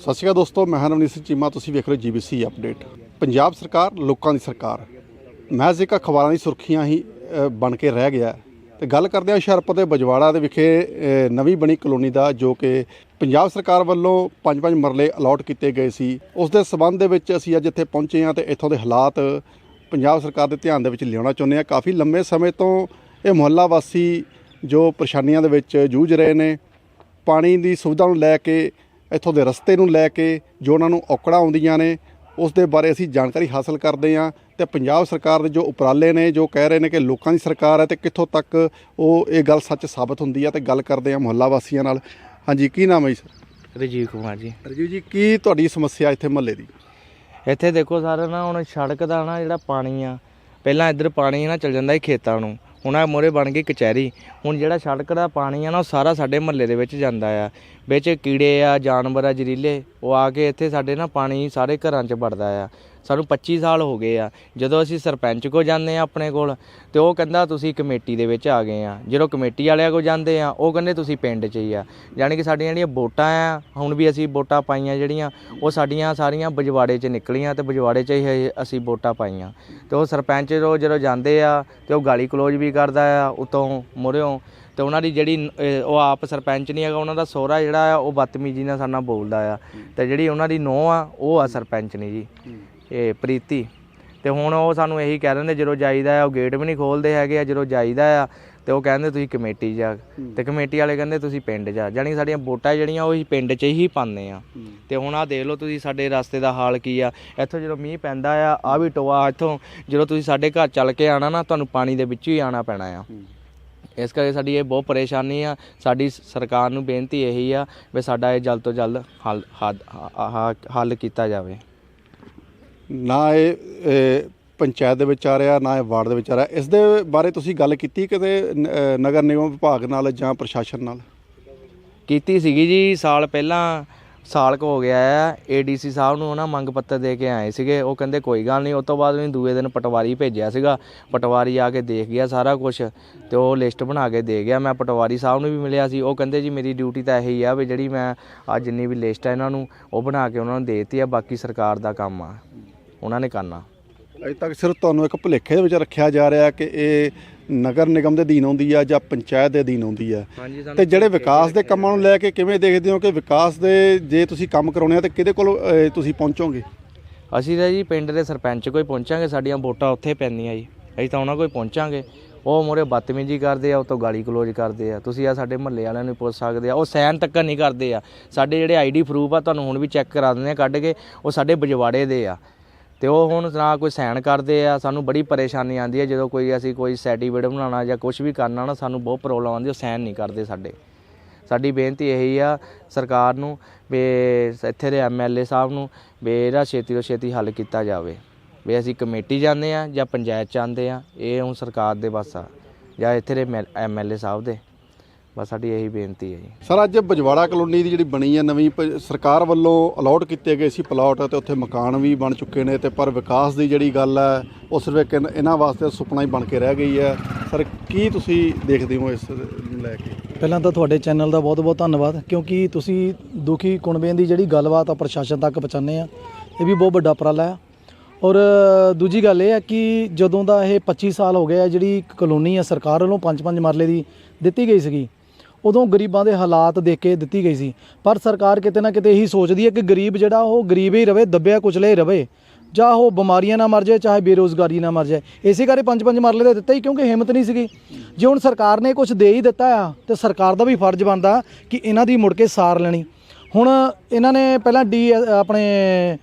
ਸਤਿ ਸ਼੍ਰੀ ਅਕਾਲ ਦੋਸਤੋ, ਮੈਂ ਹਾਂ ਸਿੰਘ ਚੀਮਾ, ਤੁਸੀਂ ਵੇਖ ਰਹੇ ਹੋ ਜੀਬੀਸੀ ਅਪਡੇਟ। ਪੰਜਾਬ ਸਰਕਾਰ, ਲੋਕਾਂ ਦੀ ਸਰਕਾਰ, ਮਹਿਜ਼ ਇੱਕ ਅਖਬਾਰਾਂ ਦੀ ਸੁਰਖੀਆਂ ਹੀ ਬਣ ਕੇ ਰਹਿ ਗਿਆ ਹੈ। ਤੇ ਗੱਲ ਕਰਦੇ ਹਾਂ ਹੁਸ਼ਿਆਰਪੁਰ ਦੇ ਬਜਵਾੜਾ ਦੇ ਵਿਖੇ ਨਵੀਂ ਬਣੀ ਕਲੋਨੀ ਦਾ, ਜੋ ਕਿ ਪੰਜਾਬ ਸਰਕਾਰ ਵੱਲੋਂ ਪੰਜ ਪੰਜ ਮਰਲੇ ਅਲਾਟ ਕੀਤੇ ਗਏ ਸੀ। ਉਸ ਦੇ ਸਬੰਧ ਦੇ ਵਿੱਚ ਅਸੀਂ ਅੱਜ ਇੱਥੇ ਪਹੁੰਚੇ ਹਾਂ ਤੇ ਇੱਥੋਂ ਦੇ ਹਾਲਾਤ ਪੰਜਾਬ ਸਰਕਾਰ ਦੇ ਧਿਆਨ ਦੇ ਵਿੱਚ ਲਿਆਉਣਾ ਚਾਹੁੰਦੇ ਹਾਂ। ਕਾਫੀ ਲੰਮੇ ਸਮੇਂ ਤੋਂ ਇਹ ਮੁਹੱਲਾ ਵਾਸੀ ਜੋ ਪਰੇਸ਼ਾਨੀਆਂ ਦੇ ਵਿੱਚ ਜੂਝ ਰਹੇ ਨੇ, ਪਾਣੀ ਦੀ ਸੁਵਿਧਾ ਨੂੰ ਲੈ ਕੇ ਇੱਥੋਂ ਦੇ ਰਸਤੇ ਨੂੰ ਲੈ ਕੇ ਜੋ ਉਹਨਾਂ ਨੂੰ ਔਕੜਾਂ ਆਉਂਦੀਆਂ ਨੇ ਉਸ ਦੇ ਬਾਰੇ ਅਸੀਂ ਜਾਣਕਾਰੀ ਹਾਸਲ ਕਰਦੇ ਹਾਂ ਤੇ ਪੰਜਾਬ ਸਰਕਾਰ ਦੇ ਜੋ ਉਪਰਾਲੇ ਨੇ ਜੋ ਕਹਿ ਰਹੇ ਨੇ ਕਿ ਲੋਕਾਂ ਦੀ ਸਰਕਾਰ ਹੈ ਤੇ ਕਿੱਥੋਂ ਤੱਕ ਉਹ ਇਹ ਗੱਲ ਸੱਚ ਸਾਬਤ ਹੁੰਦੀ ਹੈ ਤੇ ਗੱਲ ਕਰਦੇ ਹਾਂ ਮੁਹੱਲਾ ਵਾਸੀਆਂ ਨਾਲ। ਹਾਂਜੀ ਕੀ ਨਾਮ ਹੈ ਜੀ ਸਰ? ਰਜੀਵ ਕੁਮਾਰ ਜੀ। ਰਜੀਵ ਜੀ ਕੀ ਤੁਹਾਡੀ ਸਮੱਸਿਆ ਇੱਥੇ ਮੁਹੱਲੇ ਦੀ? ਇੱਥੇ ਦੇਖੋ ਸਰ ਨਾ ਹੁਣ ਸੜਕ ਦਾ ਨਾ ਜਿਹੜਾ ਪਾਣੀ ਆ ਪਹਿਲਾਂ ਇੱਧਰ ਪਾਣੀ ਨਾ ਚਲ ਜਾਂਦਾ ਸੀ ਖੇਤਾਂ ਨੂੰ। ਹੁਣ ਆ ਮੋਰੇ ਬਣ ਗਈ ਕਚਹਿਰੀ। ਹੁਣ ਜਿਹੜਾ ਸੜਕ ਦਾ ਪਾਣੀ ਆ ਨਾ, ਉਹ ਸਾਰਾ ਸਾਡੇ ਮਹੱਲੇ ਦੇ ਵਿੱਚ ਜਾਂਦਾ ਆ। ਵਿੱਚ ਕੀੜੇ ਆ, ਜਾਨਵਰ ਆ ਜ਼ਰੀਲੇ ਉਹ ਆ ਕੇ ਇੱਥੇ ਸਾਡੇ ਨਾ ਪਾਣੀ ਸਾਰੇ ਘਰਾਂ 'ਚ ਵੜਦਾ ਆ। ਸਾਨੂੰ 25 ਸਾਲ ਹੋ ਗਏ ਆ। ਜਦੋਂ ਅਸੀਂ ਸਰਪੰਚ ਕੋ ਜਾਂਦੇ ਆ ਆਪਣੇ ਕੋਲ, ਤੇ ਉਹ ਕਹਿੰਦਾ ਤੁਸੀਂ ਕਮੇਟੀ ਦੇ ਵਿੱਚ ਆ ਗਏ ਆ। ਜਦੋਂ ਕਮੇਟੀ ਵਾਲਿਆਂ ਕੋ ਜਾਂਦੇ ਆ, ਉਹ ਕਹਿੰਦੇ ਤੁਸੀਂ ਪਿੰਡ 'ਚ ਹੀ ਆ। ਯਾਨੀ ਕਿ ਸਾਡੀਆਂ ਜਿਹੜੀਆਂ ਵੋਟਾਂ ਆ, ਹੁਣ ਵੀ ਅਸੀਂ ਵੋਟਾਂ ਪਾਈਆਂ ਜਿਹੜੀਆਂ, ਉਹ ਸਾਡੀਆਂ ਸਾਰੀਆਂ ਬਜਵਾੜੇ 'ਚ ਨਿਕਲੀਆਂ ਤੇ ਬਜਵਾੜੇ 'ਚ ਹੀ ਅਸੀਂ ਵੋਟਾਂ ਪਾਈਆਂ। ਤੇ ਉਹ ਸਰਪੰਚ ਰੋ ਜਦੋਂ ਜਾਂਦੇ ਆ, ਤੇ ਉਹ ਗਾਲੀ ਕਲੋਜ਼ ਵੀ ਕਰਦਾ ਆ ਉਤੋਂ ਮੁਰਿਓਂ ਤੇ ਉਹਨਾਂ ਦੀ ਜਿਹੜੀ ਉਹ ਆਪ ਸਰਪੰਚ ਨਹੀਂ ਹੈਗਾ, ਉਹਨਾਂ ਦਾ ਸਹੁਰਾ ਜਿਹੜਾ ਆ, ਉਹ ਬਦਤਮੀਜ਼ੀ ਨਾਲ ਸਾਡੇ ਬੋਲਦਾ ਆ। ਤੇ ਜਿਹੜੀ ਉਹਨਾਂ ਦੀ ਨੂੰਹ ਆ, ਉਹ ਆ ਸਰਪੰਚ ਨਹੀਂ ਜੀ। ਇਹ ਪ੍ਰੀਤੀ। ਤੇ ਹੁਣ ਉਹ ਸਾਨੂੰ ਇਹੀ ਕਹਿ ਦਿੰਦੇ ਜਦੋਂ ਜਾਈਦਾ ਆ ਉਹ ਗੇਟ ਵੀ ਨਹੀਂ ਖੋਲਦੇ ਹੈਗੇ ਆ ਜਦੋਂ ਜਾਈਦਾ ਆ ਤੇ ਉਹ ਕਹਿੰਦੇ ਤੁਸੀਂ ਕਮੇਟੀ ਜਾ। ਤੇ ਕਮੇਟੀ ਵਾਲੇ ਕਹਿੰਦੇ ਤੁਸੀਂ ਪਿੰਡ ਜਾ। ਜਾਣੀ ਸਾਡੀਆਂ ਵੋਟਾਂ ਜਿਹੜੀਆਂ ਉਹ ਪਿੰਡ 'ਚ ਹੀ ਪਾਉਂਦੇ ਆ। ਤੇ ਹੁਣ ਆ ਦੇਖ ਲਓ ਤੁਸੀਂ ਸਾਡੇ ਰਸਤੇ ਦਾ ਹਾਲ ਕੀ ਆ। ਇੱਥੋਂ ਜਦੋਂ ਮੀਂਹ ਪੈਂਦਾ ਆ ਆ ਵੀ ਟੋਆ ਇੱਥੋਂ ਜਦੋਂ ਤੁਸੀਂ ਸਾਡੇ ਘਰ ਚੱਲ ਕੇ ਆਣਾ ਨਾ ਤੁਹਾਨੂੰ ਪਾਣੀ ਦੇ ਵਿੱਚ ਹੀ ਆਣਾ ਪੈਣਾ ਆ। ਇਸ ਕਰਕੇ ਸਾਡੀ ਇਹ ਬਹੁਤ ਪਰੇਸ਼ਾਨੀ ਆ। ਸਾਡੀ ਸਰਕਾਰ ਨੂੰ ਬੇਨਤੀ ਇਹੀ ਆ ਵੀ ਸਾਡਾ ਇਹ ਜਲਦ ਤੋਂ ਜਲਦ ਹੱਲ ਹੱਲ ਕੀਤਾ ਜਾਵੇ। ਨਾ ਇਹ ਇਹ ਪੰਚਾਇਤ ਦੇ ਵਿੱਚ ਆ ਰਿਹਾ ਨਾ ਇਹ ਵਾਰਡ ਦੇ ਵਿੱਚ ਆ ਰਿਹਾ। ਇਸ ਦੇ ਬਾਰੇ ਤੁਸੀਂ ਗੱਲ ਕੀਤੀ ਕਿਤੇ ਨ- ਅ, ਨਗਰ ਨਿਗਮ ਵਿਭਾਗ ਨਾਲ ਜਾਂ ਪ੍ਰਸ਼ਾਸਨ ਨਾਲ? ਕੀਤੀ ਸੀਗੀ ਜੀ ਸਾਲ ਪਹਿਲਾਂ ਸਾਲ ਕੁ ਹੋ ਗਿਆ ਆ ਏਡੀਸੀ ਸਾਹਿਬ ਨੂੰ ਉਹਨਾਂ ਮੰਗ ਪੱਤਰ ਦੇ ਕੇ ਆਏ ਸੀਗੇ। ਉਹ ਕਹਿੰਦੇ ਕੋਈ ਗੱਲ ਨਹੀਂ ਉਸ ਤੋਂ ਬਾਅਦ ਉਹਨੇ ਦੂਏ ਦਿਨ ਪਟਵਾਰੀ ਭੇਜਿਆ ਸੀਗਾ। ਪਟਵਾਰੀ ਆ ਕੇ ਦੇਖ ਗਿਆ ਸਾਰਾ ਕੁਝ ਤੇ ਉਹ ਲਿਸਟ ਬਣਾ ਕੇ ਦੇ ਗਿਆ। ਮੈਂ ਪਟਵਾਰੀ ਸਾਹਿਬ ਨੂੰ ਵੀ ਮਿਲਿਆ ਸੀ। ਉਹ ਕਹਿੰਦੇ ਜੀ ਮੇਰੀ ਡਿਊਟੀ ਤਾਂ ਇਹੀ ਆ ਵੀ ਜਿਹੜੀ ਮੈਂ ਆ ਜਿੰਨੀ ਵੀ ਲਿਸਟ ਆ ਇਹਨਾਂ ਨੂੰ ਉਹ ਬਣਾ ਕੇ ਉਹਨਾਂ ਨੂੰ ਦੇ ਦਿੱਤੀ ਆ ਬਾਕੀ ਸਰਕਾਰ ਦਾ ਕੰਮ ਆ। ਉਹਨਾਂ ਨੇ ਕਰਨਾ। ਅਜੇ ਤੱਕ ਸਿਰਫ ਤੁਹਾਨੂੰ ਇੱਕ ਭੁਲੇਖੇ ਦੇ ਵਿੱਚ ਰੱਖਿਆ ਜਾ ਰਿਹਾ ਕਿ ਇਹ ਨਗਰ ਨਿਗਮ ਦੇ ਅਧੀਨ ਆਉਂਦੀ ਆ ਜਾਂ ਪੰਚਾਇਤ ਦੇ ਅਧੀਨ ਆਉਂਦੀ ਆ। ਤੇ ਜਿਹੜੇ ਵਿਕਾਸ ਦੇ ਕੰਮਾਂ ਨੂੰ ਲੈ ਕੇ ਕਿਵੇਂ ਦੇਖਦੇ ਹੋ ਕਿ ਵਿਕਾਸ ਦੇ ਜੇ ਤੁਸੀਂ ਕੰਮ ਕਰਾਉਣੇ ਆ ਤੇ ਕਿਹਦੇ ਕੋਲ ਤੁਸੀਂ ਪਹੁੰਚੋਗੇ? ਅਸੀਂ ਤਾਂ ਜੀ ਪਿੰਡ ਦੇ ਸਰਪੰਚ ਕੋਈ ਪਹੁੰਚਾਂਗੇ ਸਾਡੀਆਂ ਵੋਟਾਂ ਉੱਥੇ ਪੈਂਦੀਆਂ ਜੀ। ਅਸੀਂ ਤਾਂ ਉਹਨਾਂ ਕੋਈ ਪਹੁੰਚਾਂਗੇ। ਉਹ ਮੋਰੇ ਬਦਤਮੀਜੀ ਕਰਦੇ ਆ ਉਹ ਤੋਂ ਗਾਲੀ ਕਲੋਜ਼ ਕਰਦੇ ਆ। ਤੁਸੀਂ ਆ ਸਾਡੇ ਮਹੱਲੇ ਵਾਲਿਆਂ ਨੂੰ ਪੁੱਛ ਸਕਦੇ ਆ ਉਹ ਸੈਨ ਤੱਕ ਨਹੀਂ ਕਰਦੇ ਆ। ਸਾਡੇ ਜਿਹੜੇ ਆਈਡੀ ਪ੍ਰੂਫ ਆ ਤੁਹਾਨੂੰ ਹੁਣ ਵੀ ਚੈੱਕ ਕਰਾ ਦਿੰਦੇ ਆ ਕੱਢ ਕੇ ਉਹ ਸਾਡੇ ਬਜਵਾੜੇ ਦੇ ਆ। ਤੇ ਉਹ ਹੁਣ ਨਾ ਕੋਈ ਸਾਈਨ ਕਰਦੇ ਆ, ਸਾਨੂੰ ਬੜੀ ਪਰੇਸ਼ਾਨੀ ਆਉਂਦੀ ਹੈ ਜਦੋਂ ਕੋਈ ਅਸੀਂ ਕੋਈ ਸਰਟੀਫਿਕੇਟ ਬਣਾਉਣਾ ਜਾਂ ਕੁਝ ਵੀ ਕਰਨਾ ਨਾ, ਸਾਨੂੰ ਬਹੁਤ ਪ੍ਰੋਬਲਮ ਆਉਂਦੀ ਉਹ ਸਾਈਨ ਨਹੀਂ ਕਰਦੇ ਸਾਡੇ। ਸਾਡੀ ਬੇਨਤੀ ਇਹੀ ਆ ਸਰਕਾਰ ਨੂੰ ਵੀ ਇੱਥੇ ਦੇ ਐਮਐਲਏ ਸਾਹਿਬ ਨੂੰ ਵੀ ਇਹਦਾ ਛੇਤੀ ਤੋਂ ਛੇਤੀ ਹੱਲ ਕੀਤਾ ਜਾਵੇ। ਵੀ ਅਸੀਂ ਕਮੇਟੀ ਜਾਂਦੇ ਆ ਜਾਂ ਪੰਚਾਇਤ ਜਾਂਦੇ ਆ, ਇਹ ਹੁਣ ਸਰਕਾਰ ਦੇ ਬਸ ਆ, ਜਾਂ ਇੱਥੇ ਦੇ ਐਮਐਲਏ ਸਾਹਿਬ ਦੇ। ਬਸ ਸਾਡੀ ਇਹੀ ਬੇਨਤੀ ਹੈ ਜੀ। ਸਰ ਅੱਜ ਬਜਵਾੜਾ ਕਲੋਨੀ ਦੀ ਜਿਹੜੀ ਬਣੀ ਹੈ ਨਵੀਂ ਪ- ਸਰਕਾਰ ਵੱਲੋਂ ਅਲਾਟ ਕੀਤੇ ਗਏ ਸੀ ਪਲਾਟ ਤੇ ਉੱਥੇ ਮਕਾਨ ਵੀ ਬਣ ਚੁੱਕੇ ਨੇ ਤੇ ਪਰ ਵਿਕਾਸ ਦੀ ਜਿਹੜੀ ਗੱਲ ਹੈ ਉਹ ਸਿਰਫ ਇੱਕ ਇਨ- ਇਹਨਾਂ ਵਾਸਤੇ ਸੁਪਨਾ ਹੀ ਬਣ ਕੇ ਰਹਿ ਗਈ ਹੈ। ਸਰ ਕੀ ਤੁਸੀਂ ਦੇਖਦੇ ਹੋ ਇਸ ਨੂੰ ਲੈ ਕੇ? ਪਹਿਲਾਂ ਤਾਂ ਤੁਹਾਡੇ ਚੈਨਲ ਦਾ ਬਹੁਤ-ਬਹੁਤ ਧੰਨਵਾਦ ਕਿਉਂਕਿ ਤੁਸੀਂ ਦੁਖੀ ਕੁਣਬਿਆਂ ਦੀ ਜਿਹੜੀ ਗੱਲਬਾਤ ਆ ਪ੍ਰਸ਼ਾਸਨ ਤੱਕ ਪਹੁੰਚਾਉਂਦੇ ਆ ਇਹ ਵੀ ਬਹੁਤ ਵੱਡਾ ਉਪਰਾਲਾ ਆ। ਔਰ ਦੂਜੀ ਗੱਲ ਇਹ ਹੈ ਕਿ ਜਦੋਂ ਦਾ ਇਹ 25 ਸਾਲ ਹੋ ਗਏ ਆ ਜਿਹੜੀ ਇੱਕ ਕਲੋਨੀ ਆ ਸਰਕਾਰ ਵੱਲੋਂ ਪੰਜ ਪੰਜ ਮਰਲੇ ਦੀ ਦਿੱਤੀ ਗਈ ਸੀਗੀ ਉਦੋਂ ਗਰੀਬਾਂ ਦੇ ਹਾਲਾਤ ਦੇਖ ਕੇ ਦਿੱਤੀ ਗਈ ਸੀ। ਪਰ ਸਰਕਾਰ ਕਿਤੇ ਨਾ ਕਿਤੇ ਇਹੀ ਸੋਚਦੀ ਹੈ ਕਿ ਗਰੀਬ ਜਿਹੜਾ, ਉਹ ਗਰੀਬ ਹੀ ਰਵੇ, ਦੱਬਿਆ ਕੁਚਲੇ ਹੀ ਰਵੇ। ਜਾਂ ਉਹ ਬਿਮਾਰੀਆਂ ਨਾ ਮਰ ਜਾਏ, ਚਾਹੇ ਬੇਰੋਜ਼ਗਾਰੀ ਨਾ ਮਰ ਜਾਏ। ਇਸੇ ਕਰਕੇ ਪੰਜ ਪੰਜ ਮਰਲੇ ਦਾ ਦਿੱਤਾ ਹੀ, ਕਿਉਂਕਿ ਹਿੰਮਤ ਨਹੀਂ ਸੀਗੀ। ਜੇ ਹੁਣ ਸਰਕਾਰ ਨੇ ਕੁਝ ਦੇ ਹੀ ਦਿੱਤਾ ਆ, ਤੇ ਸਰਕਾਰ ਦਾ ਵੀ ਫਰਜ਼ ਬਣਦਾ ਕਿ ਇਹਨਾਂ ਦੀ ਮੁੜ ਕੇ ਸਾਰ ਲੈਣੀ। ਹੁਣ ਇਹਨਾਂ ਨੇ ਪਹਿਲਾਂ ਡੀ, ਆਪਣੇ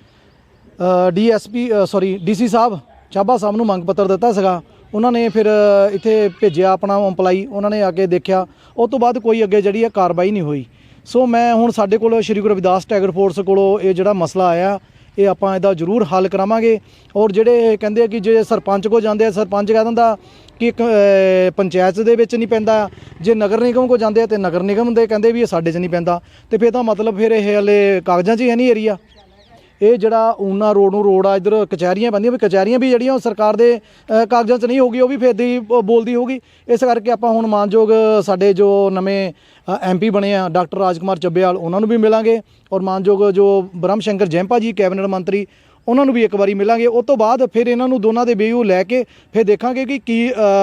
ਡੀਐਸਪੀ ਸੌਰੀ ਡੀਸੀ ਸਾਹਿਬ, ਚਾਬਾ ਸਾਹਿਬ ਨੂੰ ਮੰਗ ਪੱਤਰ ਦਿੱਤਾ ਸੀਗਾ। ਉਹਨਾਂ ਨੇ ਫਿਰ ਇੱਥੇ ਭੇਜਿਆ ਆਪਣਾ EMPLOYE ਉਹਨਾਂ ਨੇ ਆ ਕੇ ਦੇਖਿਆ। ਉਸ ਤੋਂ ਬਾਅਦ ਕੋਈ ਅੱਗੇ ਜਿਹੜੀ ਹੈ ਕਾਰਵਾਈ ਨਹੀਂ ਹੋਈ। ਸੋ ਮੈਂ ਹੁਣ ਸਾਡੇ ਕੋਲ ਸ਼੍ਰੀ ਗੁਰੂ ਰਵਿਦਾਸ ਟੈਗਰ ਫੋਰਸ ਕੋਲੋਂ ਇਹ ਜਿਹੜਾ ਮਸਲਾ ਆਇਆ ਇਹ ਆਪਾਂ ਇਹਦਾ ਜ਼ਰੂਰ ਹੱਲ ਕਰਾਵਾਂਗੇ। ਔਰ ਜਿਹੜੇ ਇਹ ਕਹਿੰਦੇ ਆ ਕਿ ਜੇ ਸਰਪੰਚ ਕੋ ਜਾਂਦੇ ਆ ਸਰਪੰਚ ਕਹਿ ਦਿੰਦਾ ਕਿ ਇੱਕ, ਪੰਚਾਇਤ ਦੇ ਵਿੱਚ ਨਹੀਂ ਪੈਂਦਾ। ਜੇ ਨਗਰ ਨਿਗਮ ਕੋ ਜਾਂਦੇ ਆ ਤੇ ਨਗਰ ਨਿਗਮ ਦੇ ਕਹਿੰਦੇ ਵੀ ਇਹ ਸਾਡੇ 'ਚ ਨਹੀਂ ਪੈਂਦਾ। ਤੇ ਫਿਰ ਤਾਂ ਮਤਲਬ ਫਿਰ ਇਹ ਹਲੇ ਕਾਗਜ਼ਾਂ 'ਚ ਹੀ ਹੈ ਨਹੀਂ ਏਰੀਆ ਇਹ ਜਿਹੜਾ ਊਨਾ ਰੋਡ ਨੂੰ ਰੋਡ ਆ, ਇਧਰ ਕਚਹਿਰੀਆਂ ਪੈਂਦੀਆਂ ਵੀ ਕਚਹਿਰੀਆਂ ਵੀ ਜਿਹੜੀਆਂ ਉਹ ਸਰਕਾਰ ਦੇ ਕਾਗਜ਼ਾਂ 'ਚ ਨਹੀਂ ਹੋਗੀ ਉਹ ਵੀ ਫੇਰਦੀ ਦੀ ਬੋਲਦੀ ਹੋਗੀ ਇਸ ਕਰਕੇ ਆਪਾਂ ਹੁਣ ਮਾਨਯੋਗ ਸਾਡੇ ਜੋ ਨਵੇਂ ਐਮਪੀ ਬਣੇ ਆ, ਡਾਕਟਰ ਰਾਜਕੁਮਾਰ ਚੱਬੇਵਾਲ ਉਹਨਾਂ ਨੂੰ ਵੀ ਮਿਲਾਂਗੇ। ਔਰ ਮਾਨਯੋਗ ਜੋ ਬ੍ਰਹਮ ਸ਼ੰਕਰ ਜੈਂਪਾ ਜੀ, ਕੈਬਨਿਟ ਮੰਤਰੀ, ਉਹਨਾਂ ਨੂੰ ਵੀ ਇੱਕ ਵਾਰੀ ਮਿਲਾਂਗੇ। ਉਸ ਤੋਂ ਬਾਅਦ ਫਿਰ ਇਹਨਾਂ ਨੂੰ ਦੋਨਾਂ ਦੇ ਬੇਯੂ ਲੈ ਕੇ ਫਿਰ ਦੇਖਾਂਗੇ ਕਿ ਕੀ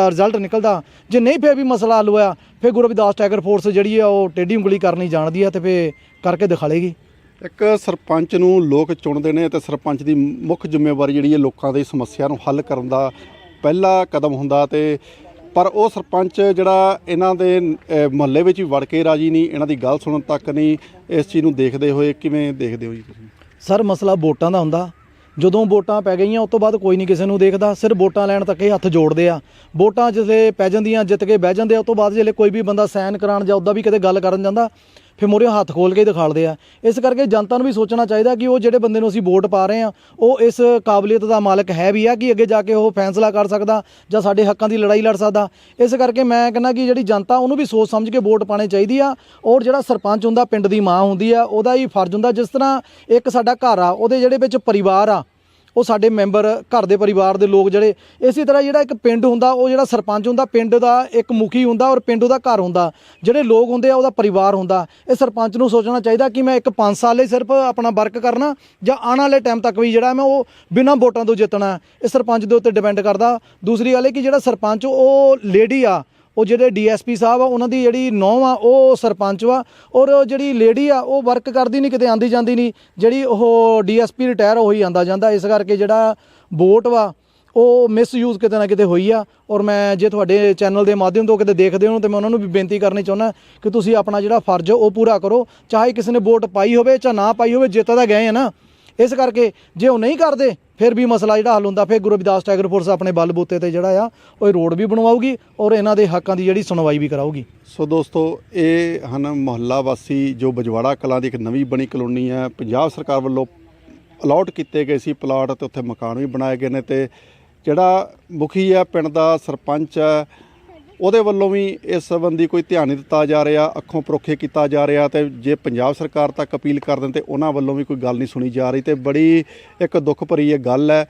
ਰਿਜ਼ਲਟ ਨਿਕਲਦਾ। ਜੇ ਨਹੀਂ ਫਿਰ ਵੀ ਮਸਲਾ ਹੱਲ ਹੋਇਆ, ਫਿਰ ਗੁਰੂ ਰਵਿਦਾਸ ਟਾਈਗਰ ਫੋਰਸ ਜਿਹੜੀ ਆ, ਉਹ ਟੇਢੀ ਉਂਗਲੀ ਕਰਨੀ ਜਾਣਦੀ ਆ ਤੇ ਫਿਰ ਕਰਕੇ ਦਿਖਾ ਦਿਖਾਲੇਗੀ ਇੱਕ ਸਰਪੰਚ ਨੂੰ ਲੋਕ ਚੁਣਦੇ ਨੇ ਤੇ ਸਰਪੰਚ ਦੀ ਮੁੱਖ ਜ਼ਿੰਮੇਵਾਰੀ ਜਿਹੜੀ ਹੈ ਲੋਕਾਂ ਦੀ ਸਮੱਸਿਆ ਨੂੰ ਹੱਲ ਕਰਨ ਦਾ ਪਹਿਲਾ ਕਦਮ ਹੁੰਦਾ ਤੇ ਪਰ ਉਹ ਸਰਪੰਚ ਜਿਹੜਾ ਇਹਨਾਂ ਦੇ ਮੁਹੱਲੇ ਵਿੱਚ ਵੀ ਵੜ ਕੇ ਰਾਜੀ ਨਹੀਂ, ਇਹਨਾਂ ਦੀ ਗੱਲ ਸੁਣਨ ਤੱਕ ਨਹੀਂ, ਇਸ ਚੀਜ਼ ਨੂੰ ਦੇਖਦੇ ਹੋਏ ਕਿਵੇਂ ਦੇਖਦੇ ਹੋ ਜੀ ਤੁਸੀਂ? ਸਰ, ਮਸਲਾ ਵੋਟਾਂ ਦਾ ਹੁੰਦਾ। ਜਦੋਂ ਵੋਟਾਂ ਪੈ ਗਈਆਂ, ਉਸ ਤੋਂ ਬਾਅਦ ਕੋਈ ਨਹੀਂ ਕਿਸੇ ਨੂੰ ਦੇਖਦਾ। ਸਿਰ ਵੋਟਾਂ ਲੈਣ ਤੱਕ ਇਹ ਹੱਥ ਜੋੜਦੇ ਆ। ਵੋਟਾਂ ਜਿਸਲੇ ਪੈ ਜਾਂਦੀਆਂ, ਜਿੱਤ ਕੇ ਬਹਿ ਜਾਂਦੇ ਆ, ਉਸ ਤੋਂ ਬਾਅਦ ਜਿਹੜੇ ਕੋਈ ਵੀ ਬੰਦਾ ਸਾਈਨ ਕਰਾਉਣ ਜਾਂ ਉੱਦਾਂ ਵੀ ਕਿਤੇ ਗੱਲ ਕਰਨ ਜਾਂਦਾ ਫਿਰ ਮੋਰੇ ਹੱਥ ਖੋਲ ਕੇ ਦਿਖਾਲਦੇ ਆ। ਇਸ ਕਰਕੇ ਜਨਤਾ ਨੂੰ ਵੀ ਸੋਚਣਾ ਚਾਹੀਦਾ ਕਿ ਉਹ ਜਿਹੜੇ ਬੰਦੇ ਨੂੰ ਅਸੀਂ ਵੋਟ ਪਾ ਰਹੇ ਆ, ਉਹ ਇਸ ਕਾਬਲੀਅਤ ਦਾ ਮਾਲਕ ਹੈ ਵੀ ਆ ਕਿ ਅੱਗੇ ਜਾ ਕੇ ਉਹ ਫੈਸਲਾ ਕਰ ਸਕਦਾ ਜਾਂ ਸਾਡੇ ਹੱਕਾਂ ਦੀ ਲੜਾਈ ਲੜ ਸਕਦਾ। ਇਸ ਕਰਕੇ ਮੈਂ ਕਹਿੰਦਾ ਕਿ ਜਿਹੜੀ ਜਨਤਾ ਉਹਨੂੰ ਵੀ ਸੋਚ ਸਮਝ ਕੇ ਵੋਟ ਪਾਣੇ ਚਾਹੀਦੀ ਆ ਔਰ ਜਿਹੜਾ ਸਰਪੰਚ ਹੁੰਦਾ, ਪਿੰਡ ਦੀ ਮਾਂ ਹੁੰਦੀ ਆ, ਉਹਦਾ ਹੀ ਫਰਜ਼ ਹੁੰਦਾ ਜਿਸ ਤਰ੍ਹਾਂ ਇੱਕ ਸਾਡਾ ਘਰ ਆ, ਉਹਦੇ ਜਿਹੜੇ ਵਿੱਚ ਪਰਿਵਾਰ ਆ ਉਹ ਸਾਡੇ ਮੈਂਬਰ ਘਰ ਦੇ ਪਰਿਵਾਰ ਦੇ ਲੋਕ ਜਿਹੜੇ, ਇਸੇ ਤਰ੍ਹਾਂ ਜਿਹੜਾ ਇੱਕ ਪਿੰਡ ਹੁੰਦਾ, ਉਹ ਜਿਹੜਾ ਸਰਪੰਚ ਹੁੰਦਾ, ਪਿੰਡ ਦਾ ਇੱਕ ਮੁਖੀ ਹੁੰਦਾ ਔਰ ਪਿੰਡ ਉਹਦਾ ਘਰ ਹੁੰਦਾ। ਜਿਹੜੇ ਲੋਕ ਹੁੰਦੇ ਆ, ਉਹਦਾ ਪਰਿਵਾਰ ਹੁੰਦਾ। ਇਹ ਸਰਪੰਚ ਨੂੰ ਸੋਚਣਾ ਚਾਹੀਦਾ ਕਿ ਮੈਂ ਇੱਕ 5 ਸਾਲ ਲਈ ਸਿਰਫ ਆਪਣਾ ਵਰਕ ਕਰਨਾ ਜਾਂ ਆਉਣ ਵਾਲੇ ਟਾਈਮ ਤੱਕ ਵੀ ਜਿਹੜਾ ਮੈਂ ਉਹ ਬਿਨਾਂ ਵੋਟਾਂ ਤੋਂ ਜਿੱਤਣਾ। ਇਹ ਸਰਪੰਚ ਦੇ ਉੱਤੇ ਡਿਪੈਂਡ ਕਰਦਾ। ਦੂਸਰੀ ਗੱਲ ਇਹ ਕਿ ਜਿਹੜਾ ਸਰਪੰਚ, ਉਹ ਲੇਡੀ ਆ ਉਹ ਜਿਹੜੇ ਡੀਐਸਪੀ ਸਾਹਿਬ ਆ, ਉਹਨਾਂ ਦੀ ਜਿਹੜੀ ਨੌਂ ਆ, ਉਹ ਸਰਪੰਚ ਵਾ, ਔਰ ਜਿਹੜੀ ਲੇਡੀ ਆ, ਉਹ ਵਰਕ ਕਰਦੀ ਨਹੀਂ, ਕਿਤੇ ਆਂਦੀ ਜਾਂਦੀ ਨਹੀਂ। ਜਿਹੜੀ ਉਹ ਡੀਐਸਪੀ ਰਿਟਾਇਰ ਹੋਈ ਆਂਦਾ ਜਾਂਦਾ, ਇਸ ਕਰਕੇ ਜਿਹੜਾ ਵੋਟ ਵਾ, ਉਹ ਮਿਸਯੂਜ਼ ਕਿਤੇ ਨਾ ਕਿਤੇ ਹੋਈ ਆ। ਔਰ ਮੈਂ ਜੇ ਤੁਹਾਡੇ ਚੈਨਲ ਦੇ ਮਾਧਿਅਮ ਤੋਂ ਕਿਤੇ ਦੇਖਦੇ ਹੋ, ਤੇ ਮੈਂ ਉਹਨਾਂ ਨੂੰ ਵੀ ਬੇਨਤੀ ਕਰਨੀ ਚਾਹੁੰਦਾ ਕਿ ਤੁਸੀਂ ਆਪਣਾ ਜਿਹੜਾ ਫਰਜ਼ ਉਹ ਪੂਰਾ ਕਰੋ। ਚਾਹੇ ਕਿਸੇ ਨੇ ਵੋਟ ਪਾਈ ਹੋਵੇ ਜਾਂ ਨਾ ਪਾਈ ਹੋਵੇ, ਜਿੱਤ ਤਾਂ ਗਏ ਆ ਨਾ। ਇਸ ਕਰਕੇ ਜੇ ਉਹ ਨਹੀਂ ਕਰਦੇ, ਫਿਰ ਵੀ ਮਸਲਾ ਜਿਹੜਾ ਹੱਲ ਹੁੰਦਾ। ਫਿਰ ਗੁਰੂ ਰਵਿਦਾਸ ਟਾਈਗਰ ਫੋਰਸ ਆਪਣੇ ਬਲਬੂਤੇ ਤੇ ਜਿਹੜਾ ਆ, ਉਹ ਰੋਡ ਵੀ ਬਣਵਾਉਗੀ ਔਰ ਇਹਨਾਂ ਦੇ ਹੱਕਾਂ ਦੀ ਜਿਹੜੀ ਸੁਣਵਾਈ ਵੀ ਕਰਾਊਗੀ। ਸੋ ਦੋਸਤੋ, ਇਹ ਹਨ ਮੁਹੱਲਾ ਵਾਸੀ ਜੋ ਬਜਵਾੜਾ ਕਲਾਂ ਦੀ ਇੱਕ ਨਵੀਂ ਬਣੀ ਕਲੋਨੀ ਹੈ। ਪੰਜਾਬ ਸਰਕਾਰ ਵੱਲੋਂ ਅਲਾਟ ਕੀਤੇ ਗਏ ਸੀ ਪਲਾਟ ਤੇ ਉੱਥੇ ਮਕਾਨ ਵੀ ਬਣਾਏ ਗਏ ਨੇ ਤੇ ਜਿਹੜਾ ਮੁਖੀ ਹੈ, ਪਿੰਡ ਦਾ ਸਰਪੰਚ ਹੈ ਉਹਦੇ ਵੱਲੋਂ ਵੀ ਇਸ ਸੰਬੰਧੀ ਕੋਈ ਧਿਆਨ ਨਹੀਂ ਦਿੱਤਾ ਜਾ ਰਿਹਾ, ਅੱਖੋਂ ਪਰੋਖੇ ਕੀਤਾ ਜਾ ਰਿਹਾ ਤੇ ਜੇ ਪੰਜਾਬ ਸਰਕਾਰ ਤੱਕ ਅਪੀਲ ਕਰ ਦੇਣ ਤੇ ਉਹਨਾਂ ਵੱਲੋਂ ਵੀ ਕੋਈ ਗੱਲ ਨਹੀਂ ਸੁਣੀ ਜਾ ਰਹੀ ਤੇ ਬੜੀ ਇੱਕ ਦੁੱਖ ਭਰੀ ਇਹ ਗੱਲ ਹੈ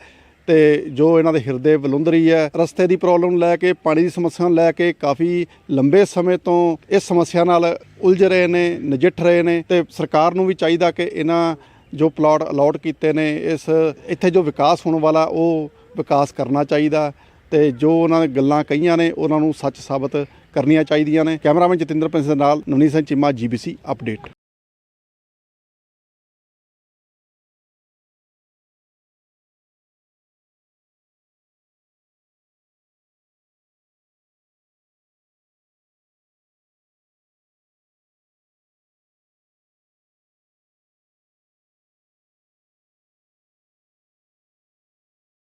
ਤੇ ਜੋ ਇਹਨਾਂ ਦੇ ਹਿਰਦੇ ਬਲੁੰਦਰੀ ਹੈ, ਰਸਤੇ ਦੀ ਪ੍ਰੋਬਲਮ ਲੈ ਕੇ, ਪਾਣੀ ਦੀ ਸਮੱਸਿਆ ਨੂੰ ਲੈ ਕੇ ਕਾਫੀ ਲੰਬੇ ਸਮੇਂ ਤੋਂ ਇਸ ਸਮੱਸਿਆ ਨਾਲ ਉਲਝ ਰਹੇ ਨੇ, ਨਜਿੱਠ ਰਹੇ ਨੇ ਤੇ ਸਰਕਾਰ ਨੂੰ ਵੀ ਚਾਹੀਦਾ ਕਿ ਇਹਨਾਂ ਜੋ ਪਲਾਟ ਅਲਾਟ ਕੀਤੇ ਨੇ, ਇਸ ਇੱਥੇ ਜੋ ਵਿਕਾਸ ਹੋਣ ਵਾਲਾ ਉਹ ਵਿਕਾਸ ਕਰਨਾ ਚਾਹੀਦਾ। ਤੇ ਜੋ ਉਹਨਾਂ ਨੇ ਗੱਲਾਂ ਕਹੀਆਂ ਨੇ, ਉਹਨਾਂ ਨੂੰ ਸੱਚ ਸਾਬਤ ਕਰਨੀਆਂ ਚਾਹੀਦੀਆਂ ਨੇ। ਕੈਮਰਾਮੈਨ ਜਤਿੰਦਰ ਪਿੰਸ ਦੇ ਨਾਲ ਨਵਨੀਤ ਸਿੰਘ ਚੀਮਾ, ਜੀਬੀਸੀ ਅਪਡੇਟ।